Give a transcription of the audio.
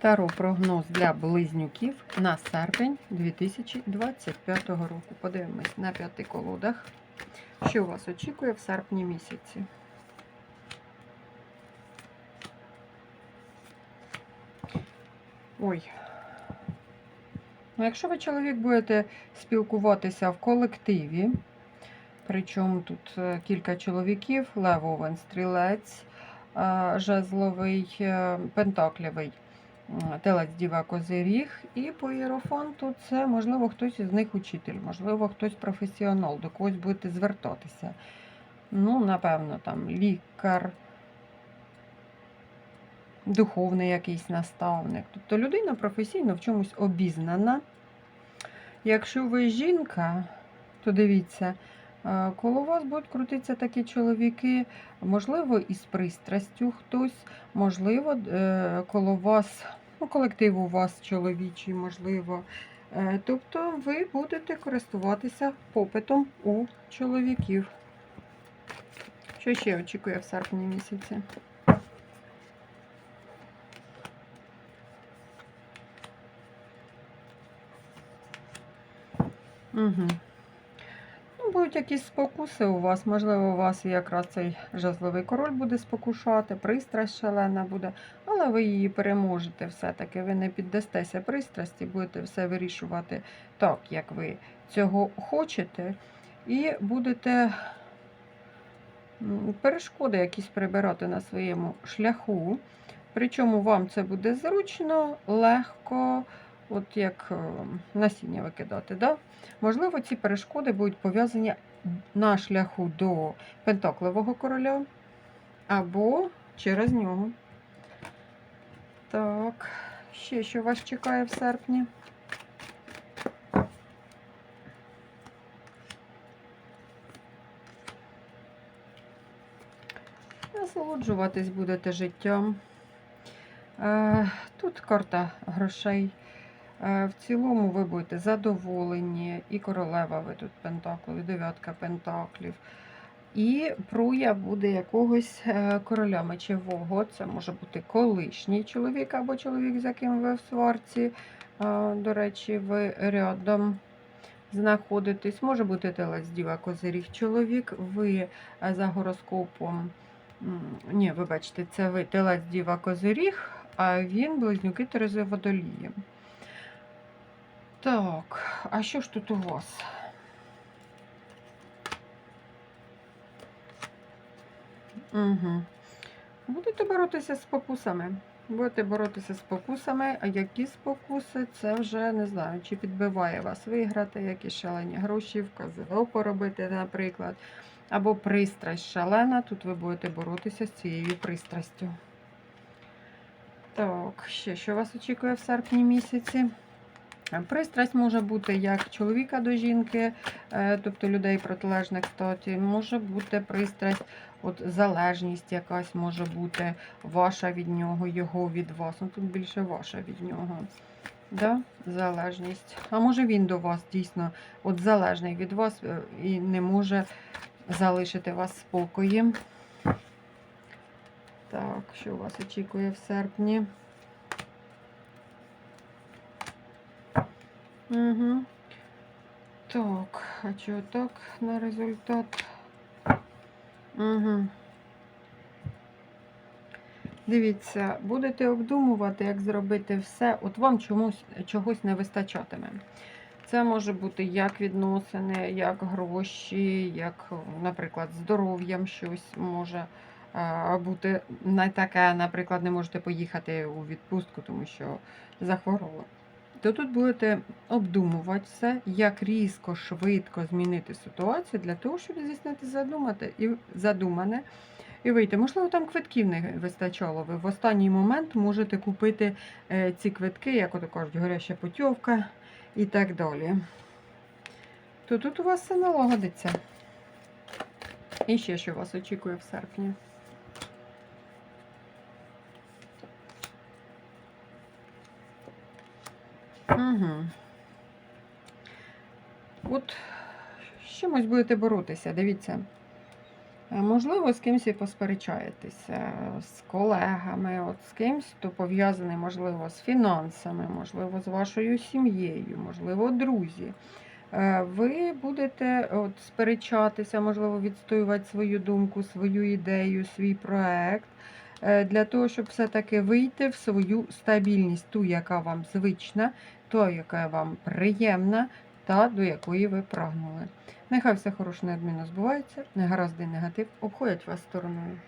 Таро прогноз для близнюків на серпень 2025 року. Подивимось на п'яти колодах, що вас очікує в серпні місяці. Ой. Ну, якщо ви чоловік будете спілкуватися в колективі, причому тут е, кілька чоловіків, Лев Овен, Стрілець, е, Жезловий, е, Пентаклівий, Телець Діва Козиріг і по іерофанту це, можливо, хтось із них учитель, можливо, хтось професіонал, до когось будете звертатися. Ну, напевно, там лікар, духовний якийсь наставник. Тобто людина професійно в чомусь обізнана. Якщо ви жінка, то дивіться, е, коло вас будуть крутитися такі чоловіки, можливо, із пристрастю хтось, можливо, е, коло вас, ну, колектив у вас чоловічий, можливо. Е, Тобто ви будете користуватися попитом у чоловіків. Що ще очікує в серпні місяці? Угу. Ну, будуть якісь спокуси у вас. Можливо, у вас якраз цей жезловий король буде спокушати, пристрасть шалена буде, але ви її переможете все-таки. Ви не піддастеся пристрасті, будете все вирішувати так, як ви цього хочете, і будете перешкоди якісь прибирати на своєму шляху. Причому вам це буде зручно, легко, от як е, насіння викидати. Да? Можливо, ці перешкоди будуть пов'язані на шляху до Пентакливого короля або через нього. Так, ще що вас чекає в серпні? Насолоджуватись будете життям. Е, Тут карта грошей. Е, В цілому ви будете задоволені, і королева ви тут пентаклів, і дев'ятка пентаклів. І пруя буде якогось е, короля мечевого. Це може бути колишній чоловік або чоловік, з яким ви в сварці. Е, До речі, ви рядом знаходитесь. Може бути телець діва козиріг чоловік. Ви е, за гороскопом. Ні, вибачте, це ви телець діва козиріг, а він близнюки Терези Водолії. Так, а що ж тут у вас? Угу. Будете боротися з спокусами. Будете боротися з спокусами, а які спокуси, це вже не знаю, чи підбиває вас виграти, які шалені гроші, в казино поробити, наприклад. Або пристрасть шалена. Тут ви будете боротися з цією пристрастю. Так, ще що вас очікує в серпні місяці? Пристрасть може бути як чоловіка до жінки, е, тобто людей протилежних статі, може бути пристрасть, от залежність якась може бути ваша від нього, його від вас. Ну тут більше ваша від нього. Да? Залежність. А може він до вас дійсно от залежний від вас е, і не може залишити вас в спокої. Так, що вас очікує в серпні? Угу. Так, а чого так на результат? Угу. Дивіться, будете обдумувати, як зробити все, от вам чомусь чогось не вистачатиме. Це може бути як відносини, як гроші, як, наприклад, здоров'ям щось може бути не таке, наприклад, не можете поїхати у відпустку, тому що захворіли то тут будете обдумувати все, як різко, швидко змінити ситуацію для того, щоб здійснити задумати і задумане і вийти. Можливо, там квитків не вистачало. Ви в останній момент можете купити е, ці квитки, як ото кажуть, горяща путівка і так далі. То тут у вас все налагодиться. І ще що вас очікує в серпні. Угу. От з чимось будете боротися, дивіться. Е, Можливо, з кимось і посперечаєтеся, з колегами, от з кимось, хто пов'язаний, можливо, з фінансами, можливо, з вашою сім'єю, можливо, друзі. Е, Ви будете от, сперечатися, можливо, відстоювати свою думку, свою ідею, свій проект для того, щоб все-таки вийти в свою стабільність, ту, яка вам звична, ту, яка вам приємна, та до якої ви прагнули. Нехай все хороше неодмінно збувається, негаразди негатив обходять вас стороною.